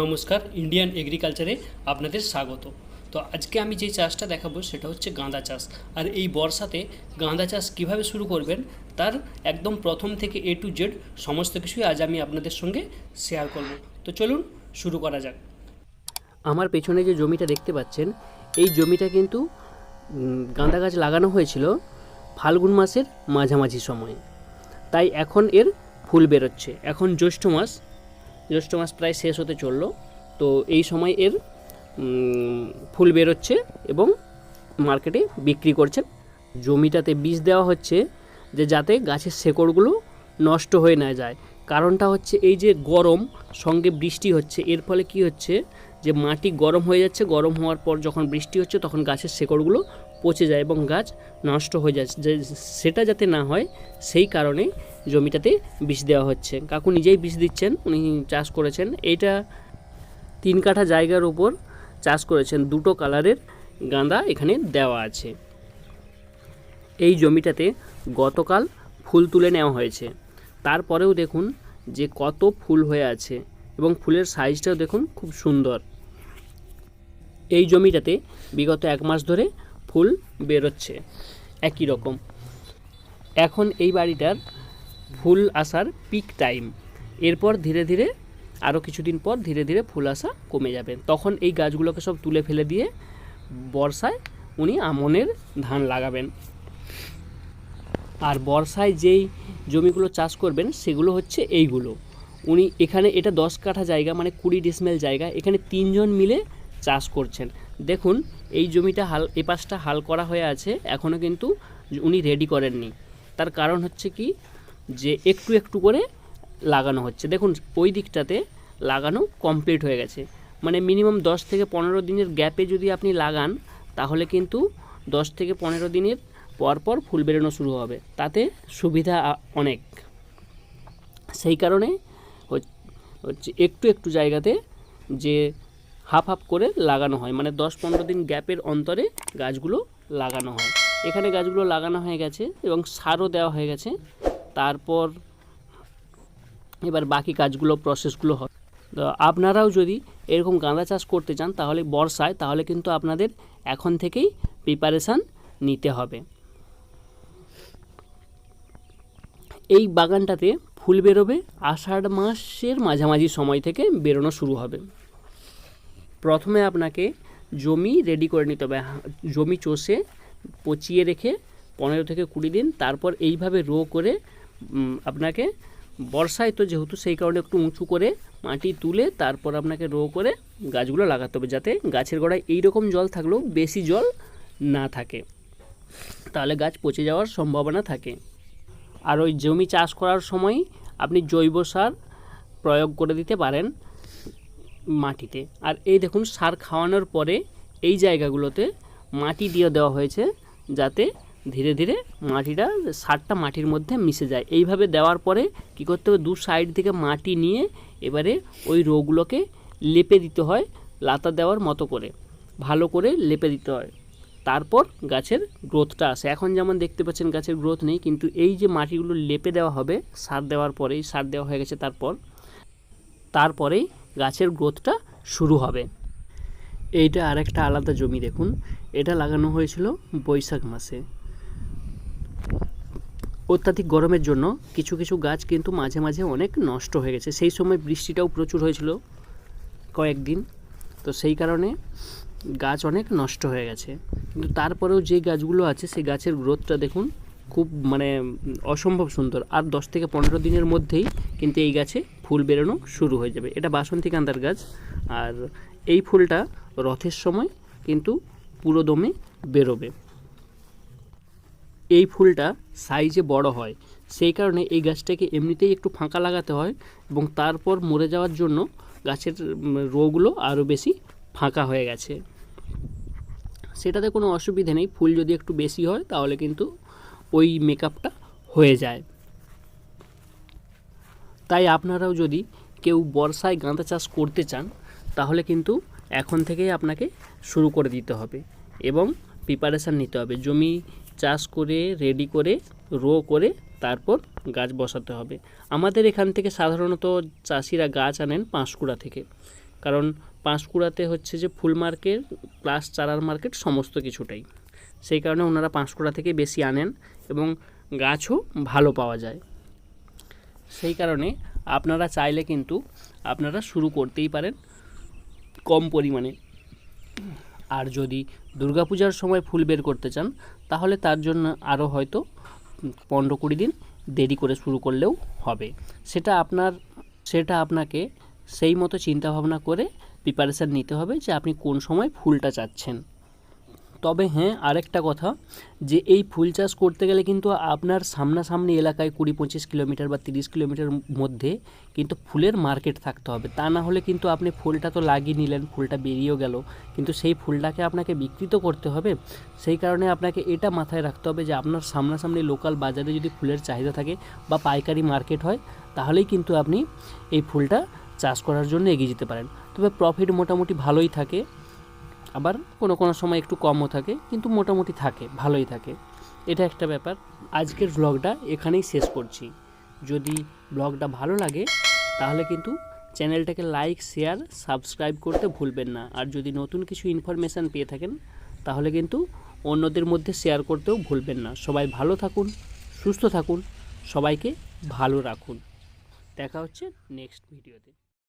নমস্কার ইন্ডিয়ান এগ্রিকালচারে আপনাদের স্বাগত। তো আজকে আমি যে চাষটা দেখাবো সেটা হচ্ছে গাঁদা চাষ। আর এই বর্ষাতে গাঁদা চাষ কীভাবে শুরু করবেন, তার একদম প্রথম থেকে এ টু জেড সমস্ত কিছুই আজ আমি আপনাদের সঙ্গে শেয়ার করব। তো চলুন শুরু করা যাক। আমার পেছনে যে জমিটা দেখতে পাচ্ছেন, এই জমিটা কিন্তু গাঁদা গাছ লাগানো হয়েছিল ফাল্গুন মাসের মাঝামাঝি সময়ে। তাই এখন এর ফুল বেরোচ্ছে। এখন জ্যৈষ্ঠ মাস জ্যৈষ্ঠ মাস প্রায় শেষ হতে চলল। তো এই সময় এর ফুল বেরোচ্ছে এবং মার্কেটে বিক্রি করছেন। জমিটাতে বীজ দেওয়া হচ্ছে যে যাতে গাছের শেকড়গুলো নষ্ট হয়ে না যায়। কারণটা হচ্ছে এই যে গরম, সঙ্গে বৃষ্টি হচ্ছে। এর ফলে কি হচ্ছে যে মাটি গরম হয়ে যাচ্ছে। গরম হওয়ার পর যখন বৃষ্টি হচ্ছে তখন গাছের শেকড়গুলো পচে যায় এবং গাছ নষ্ট হয়ে যাচ্ছে। সেটা যাতে না হয় সেই কারণে জমিটাতে বিষ দেওয়া হচ্ছে। কাকু নিজেই বিষ দিচ্ছেন, উনি চাষ করেছেন। এইটা তিন কাঠা জায়গার উপর চাষ করেছেন। দুটো কালারের গাঁদা এখানে দেওয়া আছে। এই জমিটাতে গতকাল ফুল তুলে নেওয়া হয়েছে। তারপরেও দেখুন যে কত ফুল হয়ে আছে এবং ফুলের সাইজটাও দেখুন খুব সুন্দর। এই জমিটাতে বিগত এক মাস ধরে ফুল বেরোচ্ছে। একই রকম। এখন এই বাড়িটার ফুল আসার পিক টাইম এরপর ধীরে ধীরে আরও কিছুদিন পর ধীরে ধীরে ফুল আসা কমে যাবে। তখন এই গাছগুলোকে সব তুলে ফেলে দিয়ে বর্ষায় উনি আমনের ধান লাগাবেন। আর বর্ষায় যেই জমিগুলো চাষ করবেন, সেগুলো হচ্ছে এইগুলো। উনি এখানে এটা দশ কাঠা জায়গা মানে কুড়ি ডিসমেল জায়গা, এখানে তিনজন মিলে চাষ করছেন। দেখুন, এই জমিটা হাল, এ পাশটা হাল করা হয়ে আছে এখনও কিন্তু উনি রেডি করেননি। তার কারণ হচ্ছে কি যে একটু একটু করে লাগানো হচ্ছে। দেখুন, ওই দিকটাতে লাগানো কমপ্লিট হয়ে গেছে। মানে মিনিমাম দশ থেকে পনেরো দিনের গ্যাপে যদি আপনি লাগান, তাহলে কিন্তু দশ থেকে পনেরো দিনের পর পর ফুল বেরোনো শুরু হবে। তাতে সুবিধা অনেক। সেই কারণে হচ- হচ্ছে একটু একটু জায়গাতে যে হাফ হাফ করে লাগানো হয়। মানে দশ পনেরো দিন গ্যাপের অন্তরে গাছগুলো লাগানো হয়। এখানে গাছগুলো লাগানো হয়ে গেছে এবং সারও দেওয়া হয়ে গেছে। তারপর এবার বাকি কাজগুলো প্রসেসগুলো হয়। আপনারাও যদি এরকম গাঁদা চাষ করতে চান তাহলে বর্ষায়, তাহলে কিন্তু আপনাদের এখন থেকেই প্রিপারেশান নিতে হবে। এই বাগানটাতে ফুল বেরোবে, আষাঢ় মাসের মাঝামাঝি সময় থেকে বেরোনো শুরু হবে। প্রথমে আপনাকে জমি রেডি করে নিতে হবে। জমি চষে, পচিয়ে রেখে পনেরো থেকে কুড়ি দিন, তারপর এইভাবে রো করে আপনাকে বর্ষায় তো যেহেতু সেই কারণে একটু উঁচু করে মাটি তুলে তারপর আপনাকে রো করে গাছগুলো লাগাতে হবে যাতে গাছের গোড়ায় এই রকম জল থাকলেও বেশি জল না থাকে। তাহলে গাছ পচে যাওয়ার সম্ভাবনা থাকে। আর ওই জমি চাষ করার সময় আপনি জৈব সার প্রয়োগ করে দিতে পারেন মাটিতে। আর এই দেখুন, সার খাওয়ানোর পরে এই জায়গাগুলোতে মাটি দিয়ে দেওয়া হয়েছে যাতে ধীরে ধীরে মাটিটা সারটা মাটির মধ্যে মিশে যায়। এইভাবে দেওয়ার পরে কী করতে হবে? দু সাইড থেকে মাটি নিয়ে এবারে ওই রোগগুলোকে লেপে দিতে হয়, লাতা দেওয়ার মতো করে। ভালো করে লেপে দিতে হয়। তারপর গাছের গ্রোথটা আসে। এখন যেমন দেখতে পাচ্ছেন গাছের গ্রোথ নেই, কিন্তু এই যে মাটিগুলো লেপে দেওয়া হবে, সার দেওয়ার পরেই, সার দেওয়া হয়ে গেছে তারপর, তারপরেই গাছের গ্রোথটা শুরু হবে। এইটা আরেকটা আলাদা জমি দেখুন। এটা লাগানো হয়েছিল বৈশাখ মাসে। অত্যাধিক গরমের জন্য কিছু কিছু গাছ কিন্তু মাঝে মাঝে অনেক নষ্ট হয়ে গেছে। সেই সময় বৃষ্টিটাও প্রচুর হয়েছিল কয়েকদিন। তো সেই কারণে গাছ অনেক নষ্ট হয়ে গেছে। কিন্তু তারপরেও যে গাছগুলো আছে, সেই গাছের গ্রোথটা দেখুন খুব মানে অসম্ভব সুন্দর। আর দশ থেকে পনেরো দিনের মধ্যেই কিন্তু এই গাছে ফুল বেরোনো শুরু হয়ে যাবে। এটা বাসন্তী কান্দার গাছ। আর এই ফুলটা রথের সময় কিন্তু পুরোদমে বেরোবে। এই ফুলটা সাইজে বড় হয়। সেই কারণে এই গাছটাকে এমনিতেই একটু ফাঁকা লাগাতে হয় এবং তারপর মরে যাওয়ার জন্য গাছের রোগুলো আরও বেশি ফাঁকা হয়ে গেছে। সেটাতে কোনো অসুবিধে নেই, ফুল যদি একটু বেশি হয় তাহলে কিন্তু ওই মেকআপটা হয়ে যায়। তাই আপনারাও যদি কেউ বর্ষায় গাঁদা চাষ করতে চান, তাহলে কিন্তু এখন থেকেই আপনাকে শুরু করে দিতে হবে এবং প্রিপারেশান নিতে হবে। জমি চাষ করে রেডি করে রো করে তারপর গাছ বসাতে হবে। আমাদের এখান থেকে সাধারণত চাষিরা গাছ আনেন পাঁশকুড়া থেকে। কারণ পাঁশকুড়াতে হচ্ছে যে ফুল মার্কেট প্লাস চারার মার্কেট সমস্ত কিছুটাই। সেই কারণে ওনারা পাঁশকুড়া থেকে বেশি আনেন এবং গাছও ভালো পাওয়া যায়। সেই কারণে আপনারা চাইলে কিন্তু আপনারা শুরু করতেই পারেন কম পরিমাণে। আর যদি দুর্গাপূজার সময় ফুল বের করতে চান, তাহলে তার জন্য আরও হয়তো পনেরো কুড়ি দিন দেরি করে শুরু করলেও হবে। সেটা আপনার, সেটা আপনাকে সেই মতো চিন্তাভাবনা করে প্রিপারেশান নিতে হবে যে আপনি কোন সময় ফুলটা চাচ্ছেন। তবে হ্যাঁ আরেকটা কথা, যে এই ফুল চাষ করতে গেলে কিন্তু আপনার সামনাসামনি এলাকায় কুড়ি পঁচিশ কিলোমিটার বা তিরিশ কিলোমিটার মধ্যে কিন্তু ফুলের মার্কেট থাকতে হবে। তা না হলে কিন্তু আপনি ফুলটা তো লাগিয়ে নিলেন, ফুলটা বেরিয়েও গেল। কিন্তু সেই ফুলটাকে আপনাকে বিকৃত করতে হবে। সেই কারণে আপনাকে এটা মাথায় রাখতে হবে যে আপনার সামনাসামনি লোকাল বাজারে যদি ফুলের চাহিদা থাকে বা পাইকারি মার্কেট হয়, তাহলেই কিন্তু আপনি এই ফুলটা চাষ করার জন্য এগিয়ে যেতে পারেন। তবে প্রফিট মোটামুটি ভালোই থাকে। আবার কোনো কোনো সময় একটু কমও থাকে, কিন্তু মোটামুটি থাকে, ভালোই থাকে। এটা একটা ব্যাপার। আজকের ব্লগটা এখানেই শেষ করছি। যদি ব্লগটা ভালো লাগে, তাহলে কিন্তু চ্যানেলটাকে লাইক শেয়ার সাবস্ক্রাইব করতে ভুলবেন না। আর যদি নতুন কিছু ইনফরমেশান পেয়ে থাকেন, তাহলে কিন্তু অন্যদের মধ্যে শেয়ার করতেও ভুলবেন না। সবাই ভালো থাকুন, সুস্থ থাকুন, সবাইকে ভালো রাখুন। দেখা হচ্ছে নেক্সট ভিডিওতে